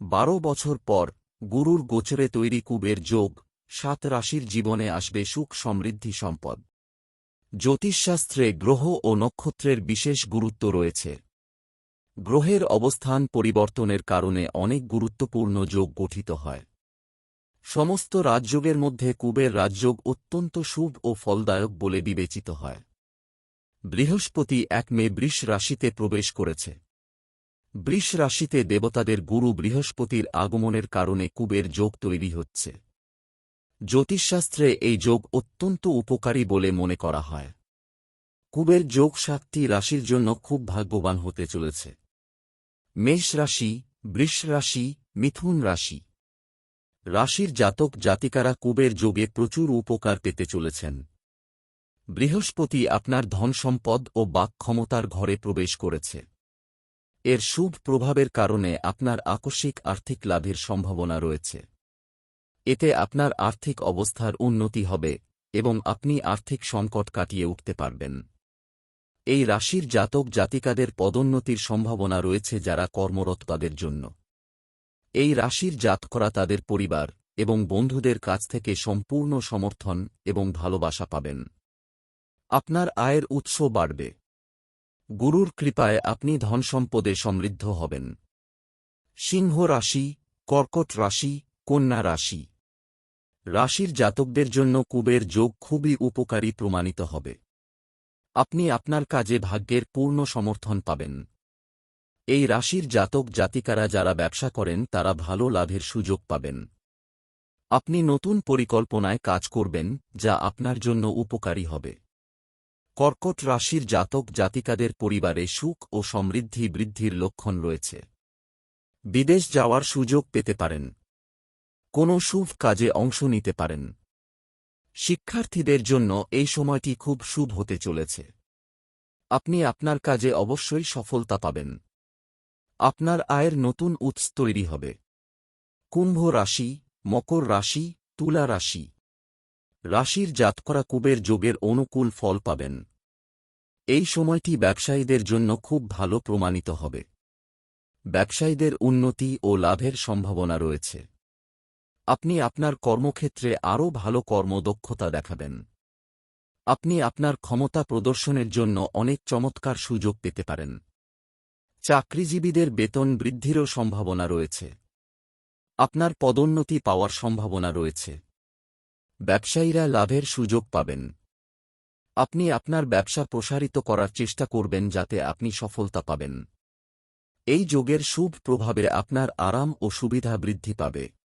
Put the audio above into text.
বারো বছর পর, গুরুর গোচরে তৈরি কুবের যোগ, সাত রাশির জীবনে আসবে সুখ সমৃদ্ধি সম্পদ। জ্যোতিষশাস্ত্রে গ্রহ ও নক্ষত্রের বিশেষ গুরুত্ব রয়েছে। গ্রহের অবস্থান পরিবর্তনের কারণে অনেক গুরুত্বপূর্ণ যোগ গঠিত হয়। সমস্ত রাজযোগের মধ্যে কুবের রাজযোগ অত্যন্ত শুভ ও ফলদায়ক বলে বিবেচিত হয়। বৃহস্পতি এক মে বৃষ রাশিতে প্রবেশ করেছে। বৃষ রাশিতে দেবতাদের গুরু বৃহস্পতির আগমনের কারণে কুবের যোগ তৈরি হচ্ছে। জ্যোতিষশাস্ত্রে এই যোগ অত্যন্ত উপকারী বলে মনে করা হয়। কুবের যোগ সাতটি রাশির জন্য খুব ভাগ্যবান হতে চলেছে। মেষ রাশি, বৃষ রাশি, মিথুন রাশি রাশির জাতক জাতিকারা কুবের যোগে প্রচুর উপকার পেতে চলেছেন। বৃহস্পতি আপনার ধন সম্পদ ও বাক ক্ষমতার ঘরে প্রবেশ করেছে। এর শুভ প্রভাবের কারণে আপনার আকস্মিক আর্থিক লাভের সম্ভাবনা রয়েছে। এতে আপনার আর্থিক অবস্থার উন্নতি হবে এবং আপনি আর্থিক সংকট কাটিয়ে উঠতে পারবেন। এই রাশির জাতক জাতিকাদের পদোন্নতির সম্ভাবনা রয়েছে যারা কর্মরত তাদের জন্য। এই রাশির জাত করা তাদের পরিবার এবং বন্ধুদের কাছ থেকে সম্পূর্ণ সমর্থন এবং ভালোবাসা পাবেন। আপনার আয়ের উৎস বাড়বে। গুরুর কৃপায় আপনি ধনসম্পদে সমৃদ্ধ হবেন। সিংহ রাশি, কর্কট রাশি, কন্যা রাশি। রাশির জাতকদের জন্য কুবের যোগ খুবই উপকারী প্রমাণিত হবে। আপনি আপনার কাজে ভাগ্যের পূর্ণ সমর্থন পাবেন। এই রাশির জাতক জাতিকারা যারা ব্যবসা করেন, তারা ভালো লাভের সুযোগ পাবেন। আপনি নতুন পরিকল্পনায় কাজ করবেন, যা আপনার জন্য উপকারী হবে। কর্কট রাশির জাতক জাতিকাদের পরিবারে সুখ ও সমৃদ্ধি বৃদ্ধির লক্ষণ রয়েছে। বিদেশ যাওয়ার সুযোগ পেতে পারেন। কোনো শুভ কাজে অংশ নিতে পারেন। শিক্ষার্থীদের জন্য এই সময়টি খুব শুভ হতে চলেছে। আপনি আপনার কাজে অবশ্যই সফলতা পাবেন। আপনার আয়ের নতুন উৎস তৈরি হবে। কুম্ভ রাশি, মকর রাশি, তুলা রাশি। রাশির জাতকরা কুবের যোগের অনুকূল ফল পাবেন। এই সময়টি ব্যবসায়ীদের জন্য খুব ভালো প্রমাণিত হবে। ব্যবসায়ীদের উন্নতি ও লাভের সম্ভাবনা রয়েছে। আপনি আপনার কর্মক্ষেত্রে আরও ভালো কর্মদক্ষতা দেখাবেন। আপনি আপনার ক্ষমতা প্রদর্শনের জন্য অনেক চমৎকার সুযোগ পেতে পারেন। চাকরিজীবীদের বেতন বৃদ্ধিরও সম্ভাবনা রয়েছে। আপনার পদোন্নতি পাওয়ার সম্ভাবনা রয়েছে। ব্যবসায়ীরা লাভের সুযোগ পাবেন। আপনি আপনার ব্যবসা প্রসারিত করার চেষ্টা করবেন যাতে আপনি সফলতা পাবেন। এই যোগের শুভ প্রভাবে আপনার আরাম ও সুবিধা বৃদ্ধি পাবে।